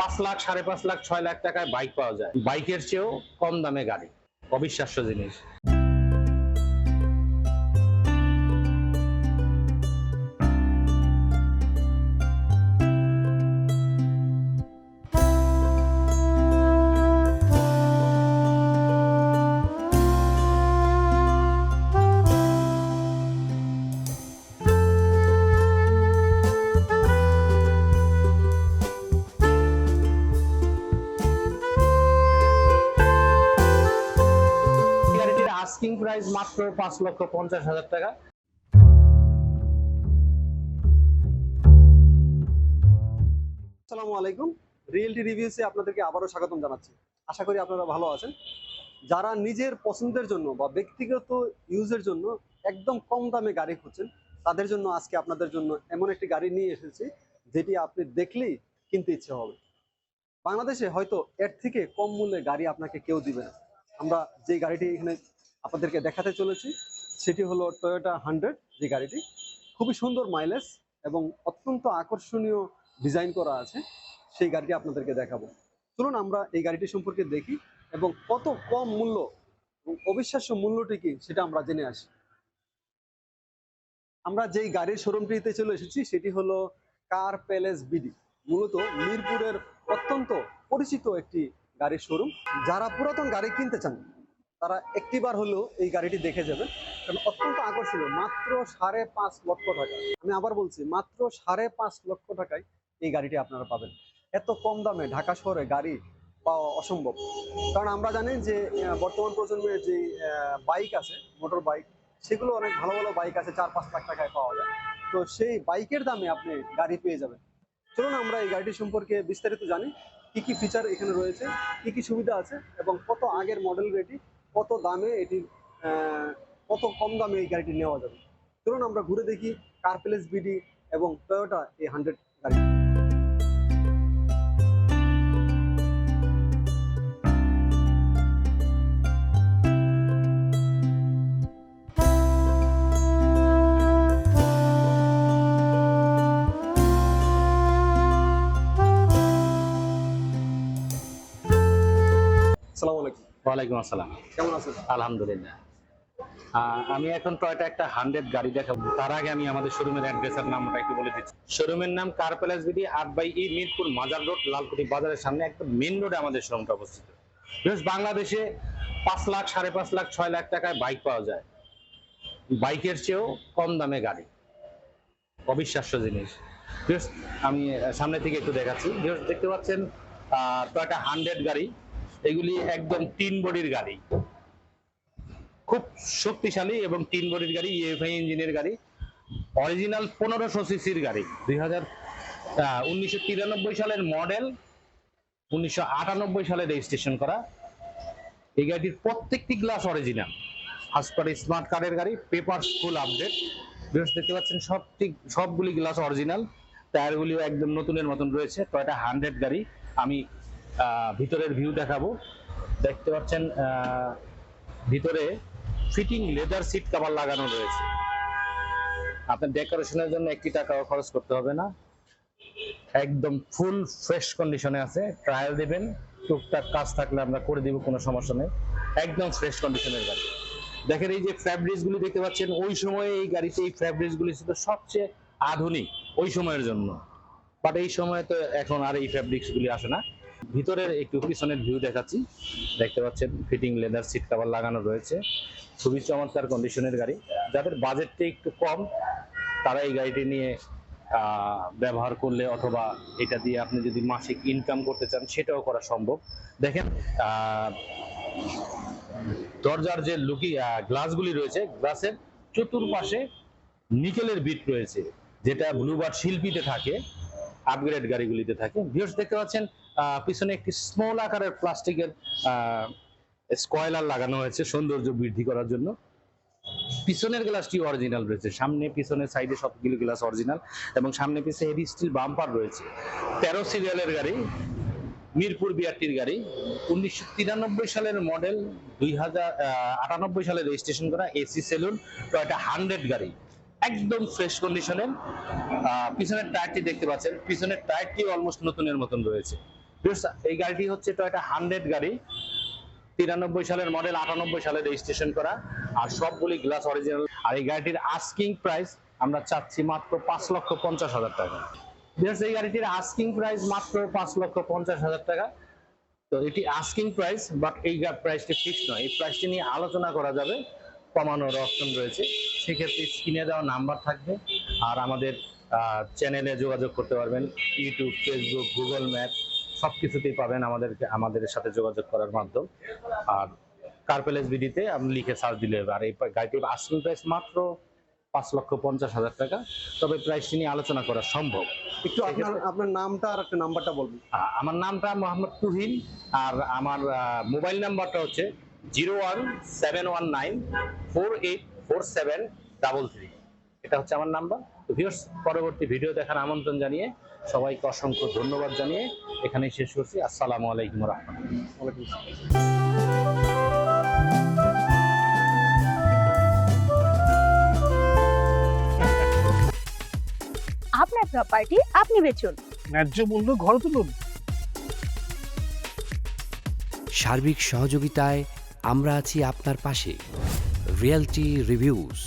পাঁচ লাখ, সাড়ে পাঁচ লাখ, ছয় লাখ টাকায় বাইক পাওয়া যায়। বাইকের চেয়েও কম দামে গাড়ি। অবিশ্বাস্য জিনিস। প্রাইস মাত্র পাঁচ লক্ষ পঞ্চাশ হাজার টাকা। আসসালামু আলাইকুম। রিয়েলটি রিভিউসে আপনাদেরকে আবারও স্বাগতম জানাচ্ছি। আশা করি আপনারা ভালো আছেন। যারা নিজের পছন্দের জন্য বা ব্যক্তিগত ইউজের জন্য একদম কম দামে গাড়ি খুঁজছেন, তাদের জন্য আজকে আপনাদের জন্য এমন একটি গাড়ি নিয়ে এসেছি, যেটি আপনি দেখলেই কিনতে ইচ্ছে হবে। বাংলাদেশে হয়তো এর থেকে কম মূল্যে গাড়ি আপনাকে কেউ দিবে না। আমরা যে গাড়িটি এখানে আপনাদেরকে দেখাতে চলেছি। সেটি হলো টয়োটা হান্ড্রেড যে গাড়িটি। খুবই সুন্দর মাইলেজ এবং অত্যন্ত আকর্ষণীয় ডিজাইন করা আছে। সেই গাড়িটি আপনাদেরকে দেখাবো। চলুন আমরা এই গাড়িটি সম্পর্কে দেখি এবং কত কম মূল্য এবং অবিশ্বাস্য মূল্যটি কি সেটা আমরা জেনে আসি। আমরা যেই গাড়ির শোরুমটিতে চলে এসেছি, সেটি হলো কার প্যালেস বিডি মূলত মিরপুরের অত্যন্ত পরিচিত একটি গাড়ির শোরুম যারা পুরাতন গাড়ি কিনতে চান তারা একটিবার হলেও এই গাড়িটি দেখে যাবেন কারণ অত্যন্ত আকর্ষণীয়, মাত্র সাড়ে পাঁচ লক্ষ টাকা। আমি আবার বলছি, মাত্র সাড়ে পাঁচ লক্ষ টাকায় এই গাড়িটি আপনারা পাবেন। এত কম দামে ঢাকা শহরে গাড়ি পাওয়া অসম্ভব। কারণ আমরা জানি যে বর্তমান প্রজন্মের যে বাইক আছে, মোটর বাইক, সেগুলো অনেক ভালো ভালো বাইক আছে, চার পাঁচ লাখ টাকায় পাওয়া যায়। তো সেই বাইকের দামে আপনি গাড়ি পেয়ে যাবেন। চলুন আমরা এই গাড়িটি সম্পর্কে বিস্তারিত জানি, কি কি ফিচার এখানে রয়েছে, কি কি সুবিধা আছে, এবং কত আগের মডেল এটি কত দামে এটি কত কম দামে এই গাড়িটি নেওয়া যাবে? চলুন আমরা ঘুরে দেখি কার্পেলেস প্লেস বিডি এবং টয়োটা এই হান্ড্রেড গাড়ি ওয়ালাইকুম আসসালাম। কেমন আছেন? আলহামদুলিল্লাহ। আমি এখন টয়টা একটা হান্ড্রেড গাড়ি দেখাবো। তার আগে আমি আমাদের শোরুমের অ্যাড্রেসের নামটা একটু বলে দিচ্ছি। শোরুমের নাম কার প্যালেস বিডি আট by E Mirpur Mazar road Lalkuti বাজারের সামনে একদম মেন রোডে আমাদের শোরুমটা অবস্থিত। বেশ বাংলাদেশে পাঁচ লাখ সাড়ে পাঁচ লাখ ছয় লাখ টাকায় বাইক পাওয়া যায়। বাইকের চেয়েও কম দামে গাড়ি। অবিশ্বাস্য জিনিস। আমি সামনে থেকে একটু দেখাচ্ছি। দেখতে পাচ্ছেন টয়টা হান্ড্রেড গাড়ি। এগুলি একদম তিন বডির গাড়ি। খুব শক্তিশালী এবং তিন বডির গাড়ি ইএফআই ইঞ্জিনের গাড়ি। অরিজিনাল পনেরোশো সিসির গাড়ি। দুই হাজার উনিশশো সালের মডেল, উনিশশো আটানব্বই সালে রেজিস্ট্রেশন করা। এই গাড়িটির প্রত্যেকটি glass original first party smart কার্ডের গাড়ি পেপার ফুল আপডেট বেশ দেখতে পাচ্ছেন সবটি সবগুলি গ্লাস অরিজিনাল টায়ারগুলিও একদম নতুনের মতন রয়েছে। টয়টা হান্ড্রেড গাড়ি। আমি ভিতরের ভিউ দেখাবো। দেখতে পাচ্ছেন ভিতরে ফিটিং লেদার সিট কভার লাগানো রয়েছে। আপনার ডেকোরেশনের জন্য একটি টাকাও খরচ করতে হবে না। একদম ফুল ফ্রেশ কন্ডিশনে আছে। ট্রায়াল দিবেন, টুকটাক কাজ থাকলে আমরা করে দিব, কোনো সমস্যা নেই। একদম ফ্রেশ কন্ডিশনের গাড়ি। দেখেন এই যে ফ্যাব্রিক্স গুলি দেখতে পাচ্ছেন, ওই সময়ে এই গাড়িতে এই ফ্যাব্রিক্স গুলি ছিল সবচেয়ে আধুনিক, ওই সময়ের জন্য। বাট এই সময় তো এখন আর এই ফ্যাব্রিক্স গুলি আসে না। ভিতরের একটু পিছনের ভিউ দেখাচ্ছি। দেখতে পাচ্ছেন ফিটিং লেদার সিট কভার লাগানো রয়েছে। খুবই চমৎকার কন্ডিশনের গাড়ি। যাদের বাজেটটা একটু কম, তারা এই গাড়িটি নিয়ে ব্যবহার করলে অথবা এটা দিয়ে আপনি যদি মাসিক ইনকাম করতে চান, সেটাও করা সম্ভব। দেখেন দরজার যে লুকি গ্লাসগুলি রয়েছে গ্লাসের চতুর্পাশে নিকেলের বিট রয়েছে, যেটা ব্লুবার্ড শিল্পীতে থাকে আপগ্রেড গাড়িগুলিতে থাকে। ভিউস দেখতে পাচ্ছেন পিছনে একটি স্মল আকারের প্লাস্টিকের স্কয়লার লাগানো হয়েছে সৌন্দর্য বৃদ্ধি করার জন্য। পিছনের গ্লাসটি অরিজিনাল রয়েছে। সামনে, পিছনের সাইডে সবগুলি গ্লাস অরিজিনাল এবং সামনে পিছনে হেভি স্টিল বাম্পার রয়েছে। তেরো সিরিয়ালের গাড়ি, মিরপুর বিআরটির গাড়ি। উনিশশো তিরানব্বই সালের মডেল দুই হাজার আটানব্বই সালে রেজিস্ট্রেশন করা এসি সেলুন টয়টা হান্ড্রেড গাড়ি। একদম ফ্রেশ কন্ডিশনের পিছনের টায়ারটি দেখতে পাচ্ছেন। পিছনের টায়ারটি অলমোস্ট নতুনের মতন রয়েছে। এই গাড়িটি হচ্ছে টয়টা হান্ড্রেড গাড়ি। তিরানব্বই সালের মডেল আটানব্বই সালে রেজিস্ট্রেশন করা। আর সবগুলি গ্লাস অরিজিনাল আর এই গাড়িটির আস্কিং প্রাইস আমরা চাচ্ছি মাত্র পাঁচ লক্ষ পঞ্চাশ হাজার টাকা। এই গাড়িটির আস্কিং প্রাইস মাত্র পাঁচ লক্ষ পঞ্চাশ হাজার টাকা। তো এটি আস্কিং প্রাইস বাট এই প্রাইসটি ফিক্স নয়। এই প্রাইসটি নিয়ে আলোচনা করা যাবে। কমানোর অপশন রয়েছে। সেক্ষেত্রে স্ক্রিনে দেওয়া নাম্বার থাকবে। আর আমাদের চ্যানেলে যোগাযোগ করতে পারবেন। ইউটিউব ফেসবুক গুগল ম্যাপ সব কিছুতেই পাবেন আমাদেরকে আমাদের সাথে যোগাযোগ করার মাধ্যম। আর কার্পেলেস বিডিতে আপনি লিখে সার্চ দিলে হবে। আর এই গাড়িটির আস্কিং প্রাইস মাত্র পাঁচ লক্ষ পঞ্চাশ হাজার টাকা। তবে প্রাইসটি নিয়ে আলোচনা করা সম্ভব। একটু আপনার আপনার নামটা আর একটা নাম্বারটা বলবেন। আমার নামটা মোহাম্মদ তুহিন। আর আমার মোবাইল নাম্বারটা হচ্ছে zero one seven one nine four eight four seven double three. এটা হচ্ছে আমার নাম্বার। পরবর্তী ভিডিও দেখার আমন্ত্রণ জানিয়ে সবাইকে অসংখ্য ধন্যবাদ জানিয়ে এখানেই শেষ করছি। আসসালামু আলাইকুম রহমতুল্লাহ। আপনার প্রপার্টি আপনি বেচুন। ন্যায্য মূল্য ঘর তুলুন। সার্বিক সহযোগিতায় আমরা আছি আপনার পাশে। Realty reviews